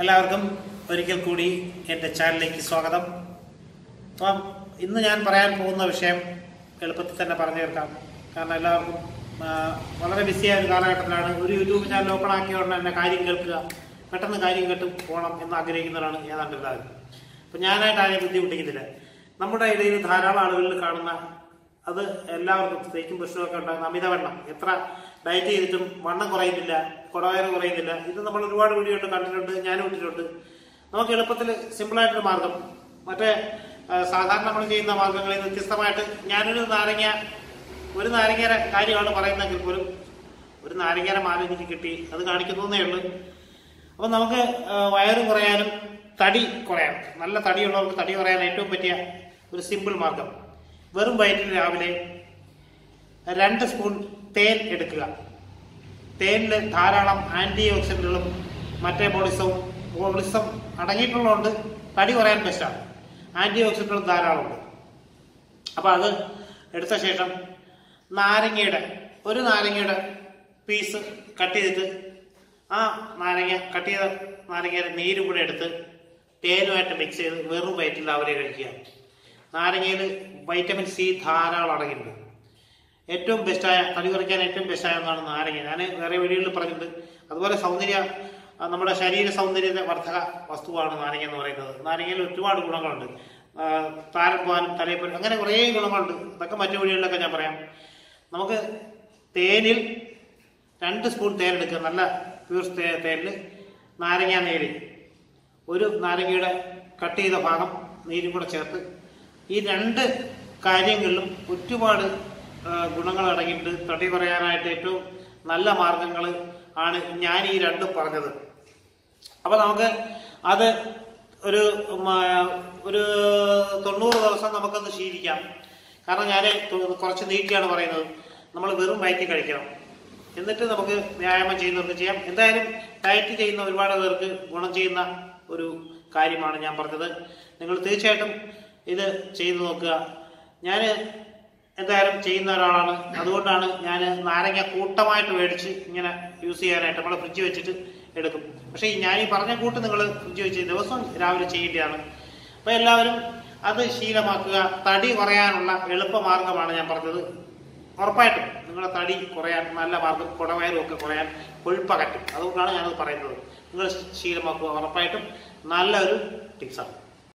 എല്ലാവർക്കും ഒരിക്കൽ കൂടി എന്റെ ചാനലിലേക്ക് സ്വാഗതം. അപ്പം ഇന്ന് ഞാൻ പറയാൻ പോകുന്ന വിഷയം എളുപ്പത്തിൽ തന്നെ പറഞ്ഞു തീർക്കാം. കാരണം എല്ലാവർക്കും വളരെ ബിസിയായ ഒരു കാലഘട്ടത്തിലാണ്. ഒരു യൂട്യൂബ് ചാനൽ ഓപ്പൺ ആക്കിയ ഉടനെ തന്നെ കാര്യം കേൾക്കുക പെട്ടെന്ന് കാര്യം കേട്ട് പോകണം എന്ന് ആഗ്രഹിക്കുന്നവരാണ് ഏതാണ്ട് എല്ലാവരും. അപ്പം ഞാനായിട്ട് ആരെയും ബുദ്ധിമുട്ടിക്കുന്നില്ല നമ്മുടെ ഇടയിൽ ധാരാളം ആളുകളിൽ കാണുന്ന അത് എല്ലാവർക്കും സ്ത്രീക്കും പുരുഷനൊക്കെ ഉണ്ടാകുന്ന അമിതവണ്ണം. എത്ര ഡയറ്റ് ചെയ്തിട്ടും വണ്ണം കുറയുന്നില്ല കുടവയറ് കുറയുന്നില്ല. ഇത് നമ്മൾ ഒരുപാട് വീഡിയോ ഉണ്ട് കണ്ടിട്ടുണ്ട് ഞാനും ഇട്ടിട്ടുണ്ട്. നമുക്ക് എളുപ്പത്തിൽ സിമ്പിളായിട്ടൊരു മാർഗം. മറ്റേ സാധാരണ നമ്മൾ ചെയ്യുന്ന മാർഗങ്ങളിൽ വ്യത്യസ്തമായിട്ട് ഞാനൊരു നാരങ്ങ ഒരു നാരങ്ങയുടെ കാര്യമാണ് പറയുന്നതെങ്കിൽ പോലും ഒരു നാരങ്ങയുടെ മാല എനിക്ക് കിട്ടി. അത് കാണിക്കുന്നതേ ഉള്ളൂ. അപ്പം നമുക്ക് വയറ് കുറയാനും തടി കുറയാനും. നല്ല തടിയുള്ളവർക്ക് തടി കുറയാൻ ഏറ്റവും പറ്റിയ ഒരു സിമ്പിൾ മാർഗം. വെറും വയറ്റിൽ രാവിലെ രണ്ട് സ്പൂൺ തേൻ എടുക്കുക. തേനിൽ ധാരാളം ആന്റി ഓക്സിഡന്റുകളും മറ്റേ ബോളിസവും ബോളിസം അടങ്ങിയിട്ടുള്ളതുകൊണ്ട് തടി കുറയാൻ ബെസ്റ്റാണ് ആന്റി ധാരാളം ധാരാളമുണ്ട് അപ്പോൾ അത് എടുത്ത ശേഷം നാരങ്ങയുടെ ഒരു നാരങ്ങയുടെ പീസ് കട്ട് ചെയ്തിട്ട് ആ നാരങ്ങ കട്ട് ചെയ്ത നാരങ്ങയുടെ നീരും കൂടെ എടുത്ത് തേനുമായിട്ട് മിക്സ് ചെയ്ത് വെറും വയറ്റിൽ രാവിലെ കഴിക്കുക. നാരങ്ങയിൽ വൈറ്റമിൻ സി ധാരാളം അടങ്ങിയിട്ടുണ്ട്. ഏറ്റവും ബെസ്റ്റായ തടി കുറയ്ക്കാൻ ഏറ്റവും ബെസ്റ്റായ ഒന്നാണ് നാരങ്ങ. ഞാൻ വേറെ വീഡിയോയിൽ പറഞ്ഞിട്ടുണ്ട്. അതുപോലെ സൗന്ദര്യ നമ്മുടെ ശരീര സൗന്ദര്യത്തെ വർദ്ധക വസ്തുവാണ് നാരങ്ങ എന്ന് പറയുന്നത്. നാരങ്ങയിൽ ഒരുപാട് ഗുണങ്ങളുണ്ട്. താരപ്പുവാനും താരം അങ്ങനെ കുറേ ഗുണങ്ങളുണ്ട്. ഇതൊക്കെ മറ്റു വീഡിയോകളിലൊക്കെ ഞാൻ പറയാം. നമുക്ക് തേനിൽ രണ്ട് സ്പൂൺ തേൻ എടുക്കുക. നല്ല പ്യൂർ തേനിൽ നാരങ്ങ നീര്. ഒരു നാരങ്ങയുടെ കട്ട് ചെയ്ത ഭാഗം നീരും കൂടെ ചേർത്ത് ഈ രണ്ട് കാര്യങ്ങളിലും ഒരുപാട് ഗുണങ്ങൾ അടങ്ങിയിട്ട് തടി പറയാനായിട്ട് ഏറ്റവും നല്ല മാർഗങ്ങൾ ആണ് ഞാൻ ഈ രണ്ടും പറഞ്ഞത്. അപ്പൊ നമുക്ക് അത് ഒരു ഒരു തൊണ്ണൂറ് ദിവസം നമുക്കൊന്ന് ശീലിക്കാം. കാരണം ഞാൻ കുറച്ച് നീട്ടിയാണ് പറയുന്നത്. നമ്മൾ വെറും വയറ്റി കഴിക്കണം. എന്നിട്ട് നമുക്ക് വ്യായാമം ചെയ്യുന്നവർക്ക് ചെയ്യാം. എന്തായാലും ഡയറ്റ് ചെയ്യുന്ന ഒരുപാട് പേർക്ക് ഗുണം ചെയ്യുന്ന ഒരു കാര്യമാണ് ഞാൻ പറഞ്ഞത്. നിങ്ങൾ തീർച്ചയായിട്ടും ഇത് ചെയ്തു നോക്കുക. ഞാൻ എന്തായാലും ചെയ്യുന്ന ഒരാളാണ്. അതുകൊണ്ടാണ് ഞാൻ നാരങ്ങ കൂട്ടമായിട്ട് മേടിച്ച് ഇങ്ങനെ യൂസ് ചെയ്യാനായിട്ട് നമ്മൾ ഫ്രിഡ്ജ് വെച്ചിട്ട് എടുക്കും. പക്ഷേ ഞാൻ ഈ പറഞ്ഞ കൂട്ട് നിങ്ങൾ ഫ്രിഡ്ജ് വെച്ച് ദിവസം രാവിലെ ചെയ്യേണ്ടതാണ് അപ്പോൾ എല്ലാവരും അത് ശീലമാക്കുക. തടി കുറയാനുള്ള എളുപ്പമാർഗമാണ് ഞാൻ പറഞ്ഞത്. ഉറപ്പായിട്ടും നിങ്ങളുടെ തടി കുറയാൻ നല്ല മാർഗം കുടവയറും ഒക്കെ കുറയാൻ കൊഴുപ്പകറ്റും. അതുകൊണ്ടാണ് ഞാനത് പറയുന്നത്. നിങ്ങൾ ശീലമാക്കുക. ഉറപ്പായിട്ടും നല്ലൊരു ടിപ്സാണ്.